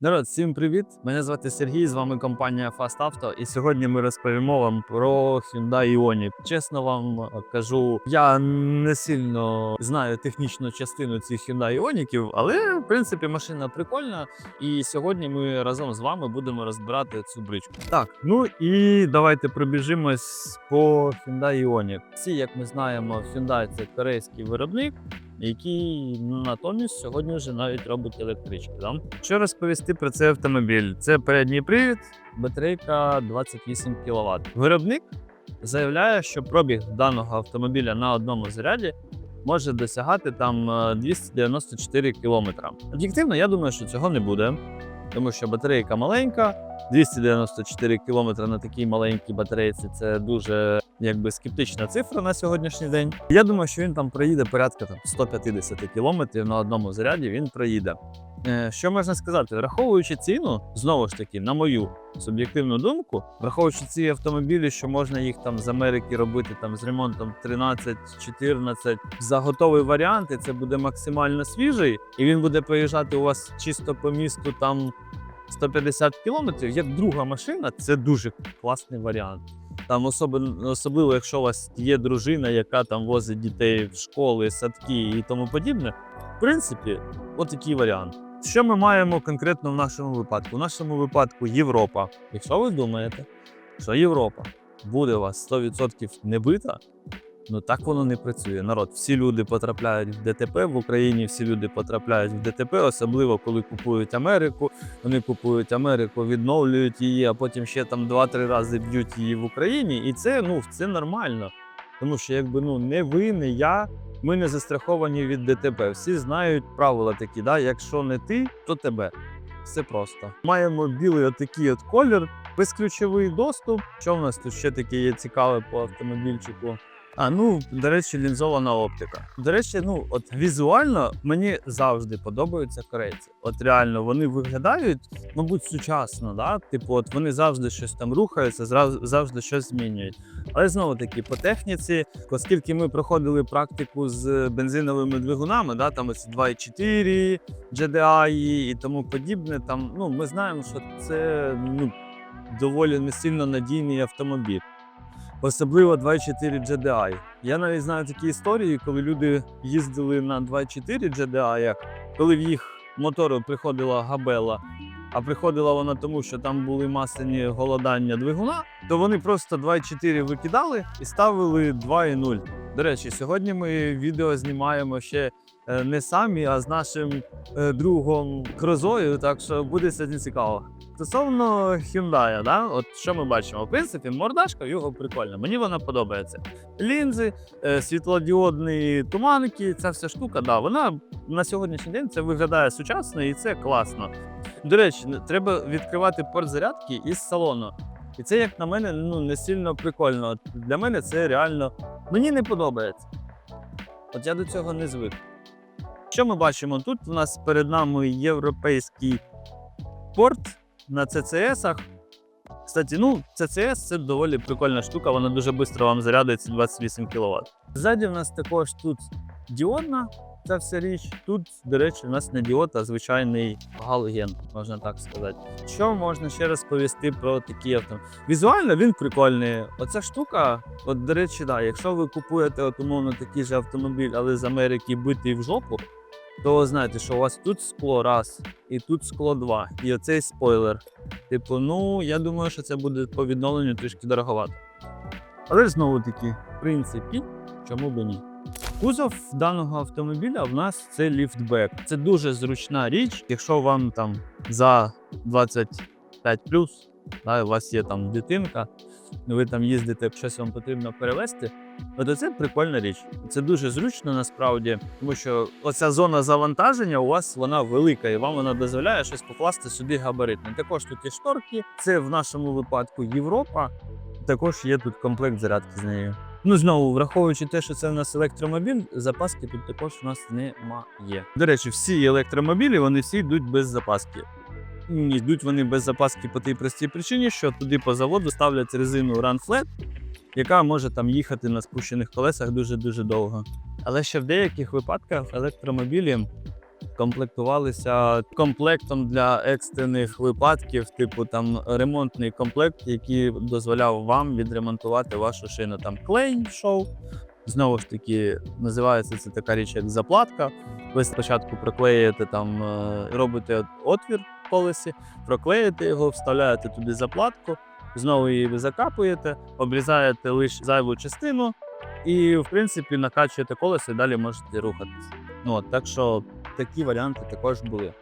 Народ, всім привіт! Мене звати Сергій, з вами компанія Fast Auto, і сьогодні ми розповімо вам про Hyundai Ioniq. Чесно вам кажу, я не сильно знаю технічну частину цих Hyundai Ioniqів, але в принципі машина прикольна. І сьогодні ми разом з вами будемо розбирати цю бричку. Так, ну і давайте пробіжимось по Hyundai Ioniq. Всі, як ми знаємо, Hyundai це корейський виробник який натомість сьогодні вже навіть робить електрички. Да? Що розповісти про цей автомобіль? Це передній привід, батарейка 28 кВт. Виробник заявляє, що пробіг даного автомобіля на одному заряді може досягати там е, 294 км. Об'єктивно, я думаю, що цього не буде, тому що батарейка маленька. 294 км на такій маленькій батарейці це дуже якби скептична цифра на сьогоднішній день. Я думаю, що він там проїде порядка там 150 км на одному заряді. Він проїде. Е, Що можна сказати, враховуючи ціну, знову ж таки, на мою суб'єктивну думку, враховуючи ці автомобілі, що можна їх там з Америки робити там з ремонтом 13-14, за готовий варіант, і це буде максимально свіжий, і він буде проїжджати у вас чисто по місту там 150 кілометрів, як друга машина, це дуже класний варіант. Там особливо, особливо, якщо у вас є дружина, яка там возить дітей в школи, садки і тому подібне. В принципі, отакий варіант. Що ми маємо конкретно в нашому випадку? В нашому випадку Європа. Якщо ви думаєте, що Європа буде у вас 100% не бита, ну так воно не працює. Народ, всі люди потрапляють в ДТП в Україні, всі люди потрапляють в ДТП, особливо коли купують Америку. Вони купують Америку, відновлюють її, а потім ще там 2-3 рази б'ють її в Україні. І це ну це нормально. Тому що якби ну не ви, не я. Ми не застраховані від ДТП. Всі знають правила такі, да? якщо не ти, то тебе. Все просто. Маємо білий отакий от колір, безключовий доступ. Що в нас тут ще таке є цікаве по автомобільчику? А ну, до речі, лінзована оптика. До речі, ну от візуально мені завжди подобаються корейці. От реально вони виглядають, мабуть, сучасно, да? Типу, от вони завжди щось там рухаються, завжди щось змінюють. Але знову таки, по техніці, оскільки ми проходили практику з бензиновими двигунами, да, там ось 2.4, GDI і тому подібне, там ну ми знаємо, що це ну доволі не сильно надійний автомобіль. Особливо 2.4 GDI. Я навіть знаю такі історії, коли люди їздили на 2.4 GDI, коли в їх мотору приходила габела, а приходила вона тому, що там були масляні голодання двигуна, то вони просто 2.4 викидали і ставили 2.0. До речі, сьогодні ми відео знімаємо ще не самі, а з нашим е, другом Крозою, так що буде сьогодні цікаво. Стосовно Hyundai, да? от що ми бачимо? В принципі, мордашка його прикольна. Мені вона подобається. Лінзи, е, світлодіодні туманки, ця вся штука, да, вона на сьогоднішній день це виглядає сучасно і це класно. До речі, треба відкривати порт зарядки із салону. І це, як на мене, ну не сильно прикольно. Для мене це реально мені не подобається. От я до цього не звик. Що ми бачимо? Тут у нас перед нами європейський порт на CCS-ах. Кстати, ну, CCS це доволі прикольна штука, вона дуже швидко вам зарядиться 28 кВт. Ззаді в нас також тут діодна ця вся річ. Тут, до речі, у нас не діод, а звичайний галоген, можна так сказати. Що можна ще розповісти про такі авто? Візуально він прикольний. Оця штука, от, до речі, да, якщо ви купуєте от, умовно такий же автомобіль, але з Америки битий в жопу, то ви знаєте, що у вас тут скло раз, і тут скло два, і оцей спойлер. Типу, ну я думаю, що це буде по відновленню трішки дороговато. Але знову таки, в принципі, чому б ні? Кузов даного автомобіля в нас це ліфтбек. Це дуже зручна річ, якщо вам там за 25 да, у вас є там дитинка, ви там їздите, щось вам потрібно перевезти. От це прикольна річ. Це дуже зручно насправді, тому що оця зона завантаження у вас вона велика, і вам вона дозволяє щось покласти сюди габаритне. Також тут є шторки. Це в нашому випадку Європа. Також є тут комплект зарядки з нею. Ну знову враховуючи те, що це в нас електромобіль, запаски тут також у нас немає. До речі, всі електромобілі вони всі йдуть без запаски. Йдуть вони без запаски по тій простій причині, що туди по заводу ставлять резину Run Flat, яка може там їхати на спущених колесах дуже-дуже довго. Але ще в деяких випадках електромобілі комплектувалися комплектом для екстрених випадків, типу там ремонтний комплект, який дозволяв вам відремонтувати вашу шину. Там клей йшов. Знову ж таки, називається це така річ, як заплатка. Ви спочатку проклеюєте там, е, робите отвір в колесі, проклеїте його, вставляєте туди заплатку, знову її закапуєте, обрізаєте лише зайву частину і, в принципі, накачуєте колесо і далі можете рухатися. Ну, от, так що такі варіанти також були.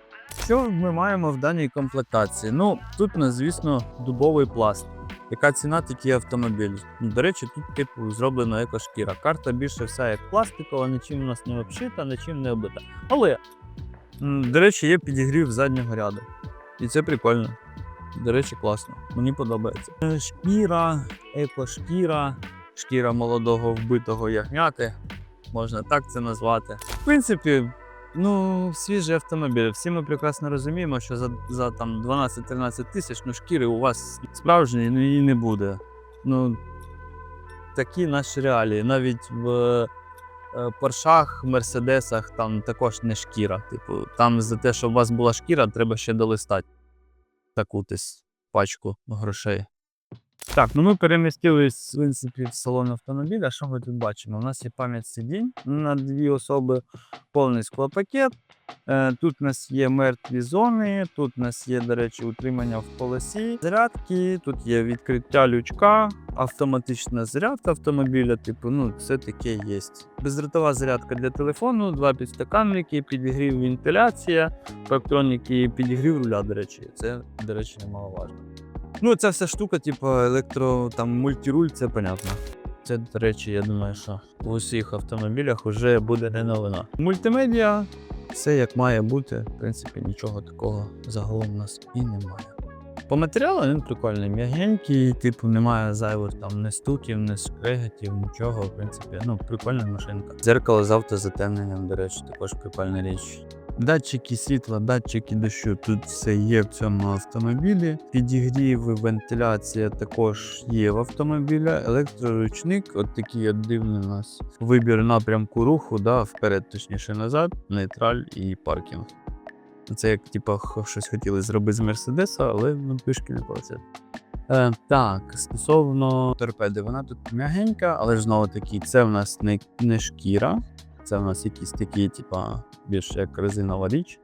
Що ми маємо в даній комплектації? Ну, тут звісно, дубовий пласт. Яка ціна такий автомобіль? Ну, До речі, тут, типу, зроблена екошкіра. Карта більше вся як пластикова, нічим у нас не обшита, нічим не оббита. Але, до речі, є підігрів заднього ряду. І це прикольно. До речі, класно. Мені подобається. Е, Шкіра, екошкіра, шкіра молодого вбитого ягняти. Можна так це назвати. В принципі, ну, свіжий автомобіль. Всі ми прекрасно розуміємо, що за, за там 12-13 тисяч ну, шкіри у вас справжньої ну, її не буде. Ну, такі наші реалії. Навіть в е, Поршах, Мерседесах там також не шкіра. Типу, там за те, щоб у вас була шкіра, треба ще долистати таку пачку грошей. Так, ну ми перемістились в принципі в салон автомобіля. Що ми тут бачимо? У нас є пам'ять сидінь на дві особи, повний склопакет. Е, Тут у нас є мертві зони, тут у нас є, до речі, утримання в полосі зарядки, тут є відкриття лючка, автоматична зарядка автомобіля, типу, ну, все таке є. Бездротова зарядка для телефону, два підстаканники, підігрів вентиляція, електроніки, підігрів руля, до речі. Це, до речі, немаловажно. Ну, ця вся штука, типу, електро, там, мультируль, це понятно. Це, до речі, я думаю, що в усіх автомобілях вже буде не новина. Мультимедіа, все як має бути. В принципі, нічого такого загалом у нас і немає. По матеріалу він прикольний, м'ягенький, типу, немає зайвих там не стуків, не скрегетів, нічого. В принципі, ну, прикольна машинка. Дзеркало з автозатемненням, до речі, також прикольна річ. Датчики світла, датчики дощу тут все є в цьому автомобілі. Підігрів вентиляція також є в автомобілі. Електроручник, от такий от дивний у нас вибір напрямку руху, да, вперед, точніше назад, нейтраль і паркінг. Це як типа щось хотіли зробити з Мерседеса, але ну, пішки не працює. Е, так, стосовно торпеди, вона тут м'ягенька, але ж знову таки, це в нас не, не шкіра, це в нас якісь такі, типа, більш як резинова річ.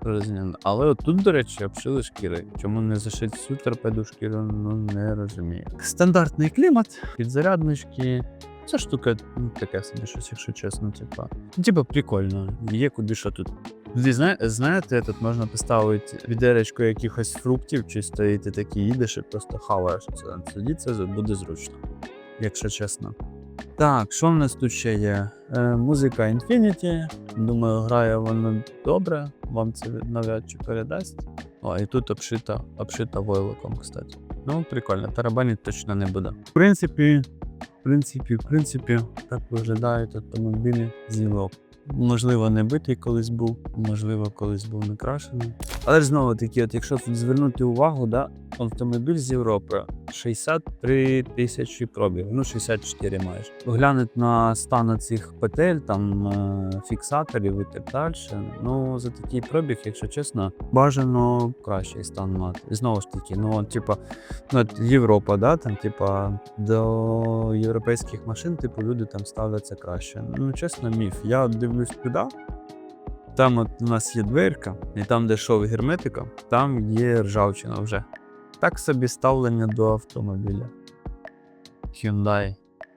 Резиняна. Але от тут, до речі, обшили шкіри. Чому не зашити всю торпеду шкіру, ну не розумію. Стандартний клімат, підзаряднички. Ця штука ну, таке собі щось, якщо чесно, типа. Типа, прикольно. Є куди що тут. Зна- знаєте, тут можна поставити відеречко якихось фруктів, чи стоїти такий їдеш і просто хаваєш це. Тоді це буде зручно, якщо чесно. Так, що в нас тут ще є? Е, музика Infinity. Думаю, грає вона добре. Вам це навряд чи передасть. О, і тут обшита, обшита войлоком, кстати. Ну, прикольно, тарабанить точно не буде. В принципі, в принципі, в принципі, так виглядають автомобілі з. Можливо, не битий колись був, можливо, колись був не крашений. Але ж знову таки, от якщо звернути увагу, да, автомобіль з Європи 63 тисячі пробіг, ну 64 майже. Глянуть на стан цих петель, там е, фіксаторів і так далі. Ну за такий пробіг, якщо чесно, бажано кращий стан мати. І знову ж таки, ну типа, ну, Європа, да, там, типа, до європейських машин, типу, люди там ставляться краще. Ну, чесно, міф. Я дивлюсь туди. Там от у нас є дверка, і там, де шов герметика, там є ржавчина вже. Так собі ставлення до автомобіля. Hyundai.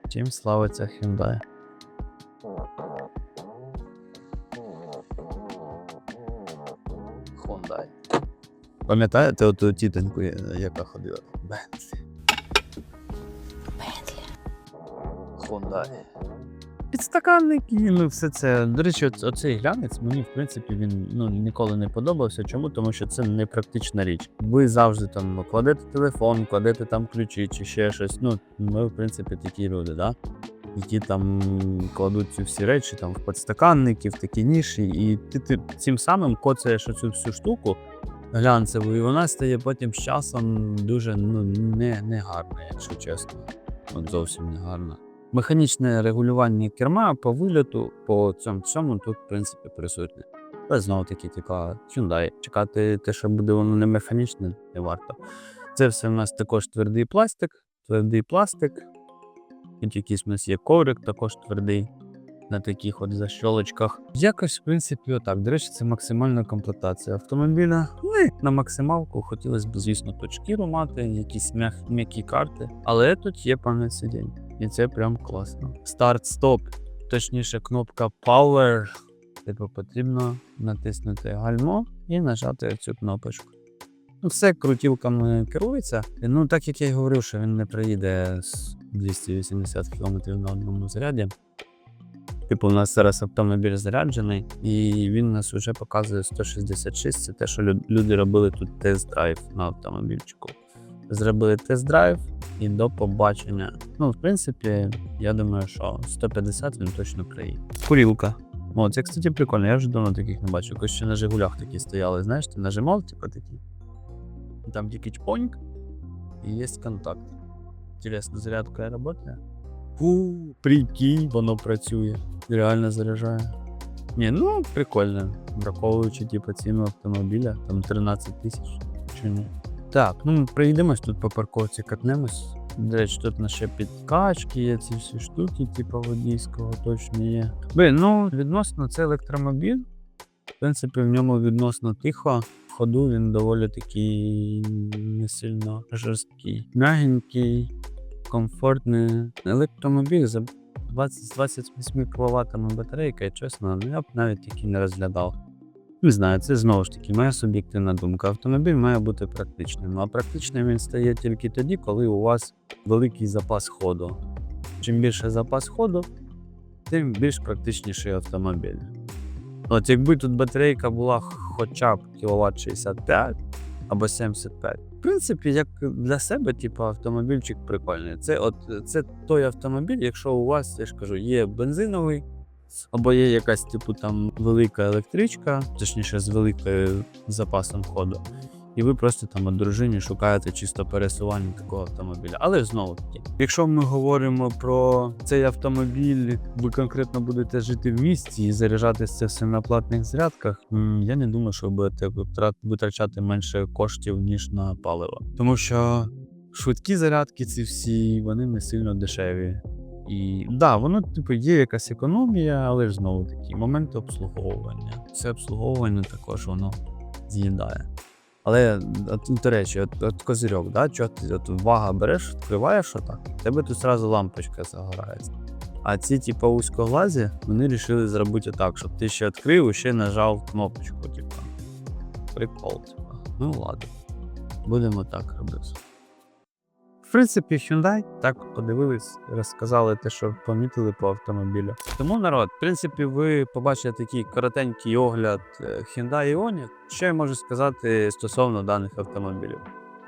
Чим славиться Hyundai? Hyundai. Пам'ятаєте оту тітоньку, яка ходила? Бентлі. Hyundai. Підстаканники, ну все це. До речі, оцей глянець мені, в принципі, він ну, ніколи не подобався. Чому? Тому що це не практична річ. Ви завжди там кладете телефон, кладете там ключі чи ще щось. Ну, ми, в принципі, такі люди, да? які там кладуть ці всі речі там, в підстаканники, в такі ніші, і ти, ти цим самим коцаєш оцю всю штуку глянцеву, і вона стає потім з часом дуже ну, не, не гарна, якщо чесно. От зовсім не гарна. Механічне регулювання керма по вильоту, по цьому всьому тут, в принципі, присутнє. Але знову таки, типа, Hyundai. Чекати те, що буде воно не механічне, не варто. Це все в нас також твердий пластик, твердий пластик. Тут якийсь у нас є коврик, також твердий на таких от защолочках. Якось, в принципі, отак. До речі, це максимальна комплектація автомобіля. Ну, на максималку хотілося б, звісно, шкіру мати, якісь м'які карти. Але тут є пам'ять сидінь. І це прям класно. Старт-стоп, точніше, кнопка Power. Типу потрібно натиснути гальмо і нажати цю кнопочку. Ну, Все крутілками керується. Ну, так як я й говорив, що він не приїде з 280 км на одному заряді. Типу, у нас зараз автомобіль заряджений, і він нас вже показує 166. Це те, що люди робили тут тест-драйв на автомобільчику. Зробили тест-драйв і до побачення. Ну, в принципі, я думаю, що 150 він точно приїде. Курілка. О, це, кстати, прикольно, я вже давно таких не бачив. Якось ще на Жигулях такі стояли, знаєш, ти нажимав, типу такі. Там тільки чпоньк, і є контакт. Інтересно, зарядка працює? Фу, прикинь, воно працює. Реально заряджає. Ні, ну прикольно. Враховуючи типу, ціну автомобіля, там 13 тисяч чи ні. Так, ну ми проїдемось тут по парковці, катнемось. До речі, тут на ще підкачки є ці всі штуки, типу водійського точно є. Блін, ну відносно це електромобіль. В принципі, в ньому відносно тихо. В ходу він доволі такий не сильно жорсткий. Мягенький, комфортний. Електромобіль за 20 з 28 кВт батарейка, і чесно, ну, я б навіть такий не розглядав. Не знаю, це знову ж таки моя суб'єктивна думка. Автомобіль має бути практичним, а практичним він стає тільки тоді, коли у вас великий запас ходу. Чим більше запас ходу, тим більш практичніший автомобіль. От якби тут батарейка була хоча б кіловат 65 або 75. В принципі, як для себе, типу, автомобільчик прикольний. Це от це той автомобіль, якщо у вас, я ж кажу, є бензиновий, або є якась, типу, там велика електричка, точніше, з великим запасом ходу. І ви просто там от дружині шукаєте чисто пересування такого автомобіля. Але знову таки, якщо ми говоримо про цей автомобіль, ви конкретно будете жити в місті і заряджатися це все на платних зарядках, я не думаю, що ви будете витрачати менше коштів, ніж на паливо. Тому що швидкі зарядки, ці всі, вони не сильно дешеві. І да, воно типу є якась економія, але ж знову таки моменти обслуговування. Це обслуговування також воно з'їдає. Але до речі, от, от козирьок, да, чого ти от вага береш, відкриваєш отак, в тебе тут зразу лампочка загорається. А ці, типу, узкоглазі, вони вирішили зробити так, щоб ти ще відкрив і ще нажав кнопочку, типу. Прикол, типу. Ну ладно. Будемо так робити. В принципі, Hyundai так подивились, розказали те, що помітили по автомобілю. Тому народ, в принципі, ви побачите такий коротенький огляд е, Hyundai Ioniq. Що я можу сказати стосовно даних автомобілів?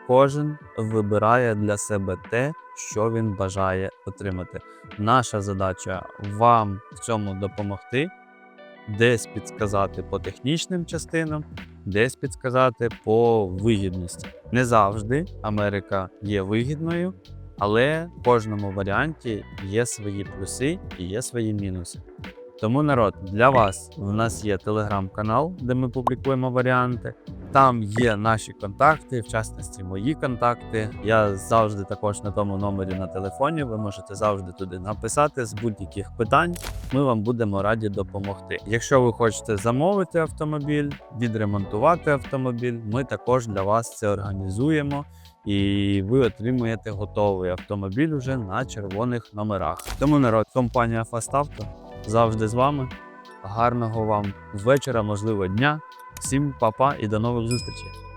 Кожен вибирає для себе те, що він бажає отримати. Наша задача вам в цьому допомогти, десь підсказати по технічним частинам, десь підсказати по вигідності. Не завжди Америка є вигідною, але в кожному варіанті є свої плюси і є свої мінуси. Тому народ, для вас в нас є телеграм-канал, де ми публікуємо варіанти. Там є наші контакти, в частності мої контакти. Я завжди також на тому номері на телефоні. Ви можете завжди туди написати з будь-яких питань. Ми вам будемо раді допомогти. Якщо ви хочете замовити автомобіль, відремонтувати автомобіль, ми також для вас це організуємо. І ви отримуєте готовий автомобіль уже на червоних номерах. Тому народ, компанія Auto завжди з вами. Гарного вам вечора, можливо, дня. Всім па-па і до нових зустрічей.